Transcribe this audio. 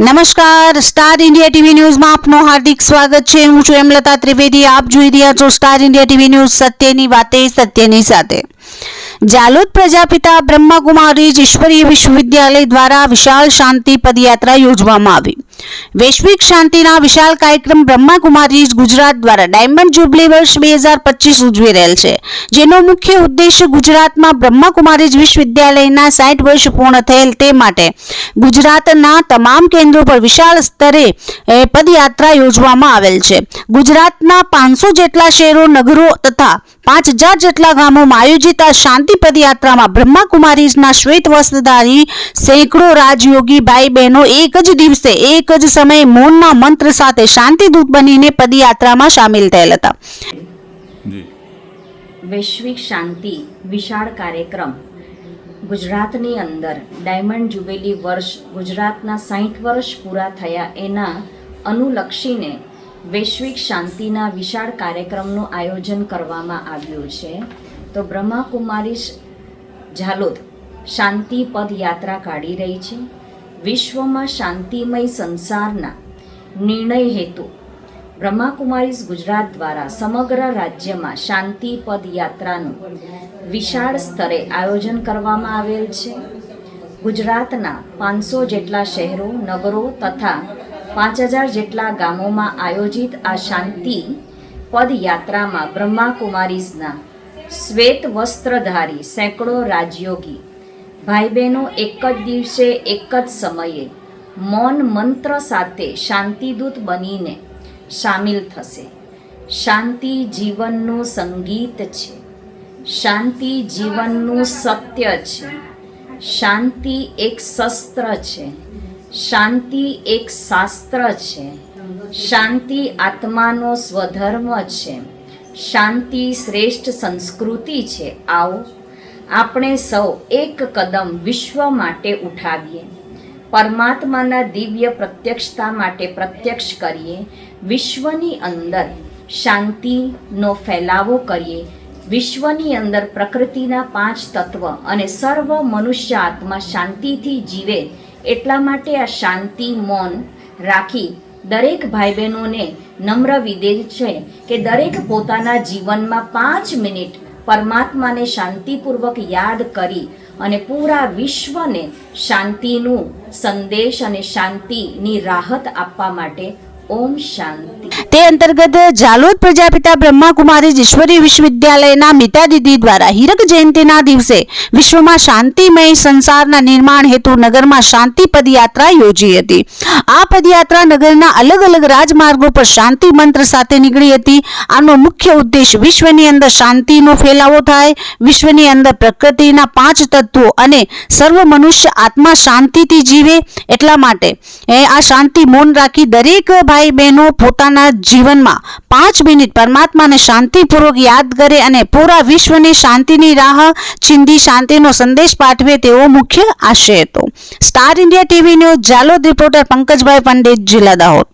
નમસ્કાર, star India TV ન્યૂઝમાં આપનું હાર્દિક સ્વાગત છે. હું છું હેમલતા ત્રિવેદી. આપ જોઈ રહ્યા છો સ્ટાર ઇન્ડિયા ટીવી ન્યૂઝ સત્યની વાતે, સત્યની સાથે. જાલોદ પ્રજાપિતા બ્રહ્માકુમારીજ ઈશ્વરીય વિશ્વવિદ્યાલય દ્વારા વિશાળ શાંતિ પદયાત્રા યોજવામાં આવી. વૈશ્વિક શાંતિના વિશાળ કાર્યક્રમ બ્રહ્માકુમારી ગુજરાત દ્વારા ડાયમંડ જુબલી વર્ષ બે હજાર પચીસ ઉજવી રહેલ છે. જેનો મુખ્ય ઉદ્દેશ ગુજરાતમાં બ્રહ્માકુમારીજ વિશ્વવિદ્યાલયના સાઠ વર્ષ પૂર્ણ થયેલ તે માટે ગુજરાતના તમામ કેન્દ્રો પર વિશાળ સ્તરે પદયાત્રા યોજવામાં આવેલ છે. ગુજરાતના પાંચસો જેટલા શહેરો, નગરો તથા પાંચ હજાર જેટલા ગામોમાં આયોજિત આ શાંતિ પદયાત્રામાં બ્રહ્માકુમારીઝના શ્વેત વસ્ત્રધારી સેંકડો રાજયોગી ભાઈ બહેનો એક જ દિવસે એક જ સમયે મૌનના મંત્ર સાથે શાંતિદૂત બનીને પદયાત્રામાં સામેલ થયેલ હતા. વૈશ્વિક શાંતિ વિશાળ કાર્યક્રમ. ગુજરાતની અંદર ડાયમંડ જુબેલી વર્ષ ગુજરાતના સાહીઠ વર્ષ પૂરા થયા એના અનુલક્ષીને વૈશ્વિક શાંતિના વિશાળ કાર્યક્રમનું આયોજન કરવામાં આવ્યું છે. તો બ્રહ્માકુમારી ઝાલોદ શાંતિ પદયાત્રા કાઢી રહી છે. વિશ્વમાં શાંતિમય સંસારના નિર્ણય હેતુ. બ્રહ્માકુમારીઝ ગુજરાત દ્વારા સમગ્ર રાજ્યમાં શાંતિ પદયાત્રાનું વિશાળ સ્તરે આયોજન કરવામાં આવેલ છે. ગુજરાતના પાંચસો જેટલા શહેરો, નગરો તથા પાંચ હજાર જેટલા ગામોમાં આયોજિત આ શાંતિ પદયાત્રામાં બ્રહ્માકુમારીઝના શ્વેત વસ્ત્રધારી સેંકડો રાજયોગી ભાઈ બહેનો એક જ દિવસે, એક જ સમયે મૌન મંત્ર સાથે શાંતિદૂત બનીને સામેલ થશે. શાંતિ જીવનનું સંગીત છે. શાંતિ જીવનનું સત્ય છે. શાંતિ એક શસ્ત્ર છે. શાંતિ એક શાસ્ત્ર છે. શાંતિ આત્માનો સ્વધર્મ છે. શાંતિ શ્રેષ્ઠ સંસ્કૃતિ છે. આવો આપણે સૌ એક કદમ વિશ્વ માટે ઉઠાવીએ. પરમાત્માના દિવ્ય પ્રત્યક્ષતા માટે પ્રત્યક્ષ કરીએ. વિશ્વની અંદર શાંતિનો ફેલાવો કરીએ. વિશ્વની અંદર પ્રકૃતિના પાંચ તત્વ અને સર્વ મનુષ્ય આત્મા શાંતિથી જીવે એટલા માટે આ શાંતિ મૌન રાખી દરેક ભાઈ બહેનોને નમ્ર વિદેશ છે કે દરેક પોતાના જીવનમાં પાંચ મિનિટ પરમાત્માને શાંતિપૂર્વક યાદ કરી અને પૂરા વિશ્વને શાંતિનું સંદેશ અને શાંતિની રાહત આપવા માટે તે અંતર્ગત જાલોદ પ્રજાપિતા બ્રહ્માકુમારી ઈશ્વરી વિશ્વવિદ્યાલયના મિતા દીદી દ્વારા હીરક જયંતિના દિવસે વિશ્વમાં શાંતિમય સંસારના નિર્માણ હેતુ નગરમાં શાંતિ પદયાત્રા યોજી હતી. આ પદયાત્રા નગરના અલગ અલગ રાજમાર્ગો પર શાંતિ મંત્ર સાથે નીકળી હતી. આનો મુખ્ય ઉદ્દેશ વિશ્વની અંદર શાંતિનો ફેલાવો થાય, વિશ્વની અંદર પ્રકૃતિના પાંચ તત્વો અને સર્વ મનુષ્ય આત્મા શાંતિથી જીવે એટલા માટે. આ શાંતિ મૌન રાખી દરેક ભાઈ બહેનો પોતાના જીવનમાં પાંચ મિનિટ પરમાત્માને શાંતિપૂર્વક યાદ કરે અને પૂરા વિશ્વને શાંતિની રાહ ચિંધી શાંતિનો સંદેશ પાઠવે તેવો મુખ્ય આશય હતો. Star India TV news, Jalod reporter Pankajbhai Pandit, જિલ્લા દાહોદ.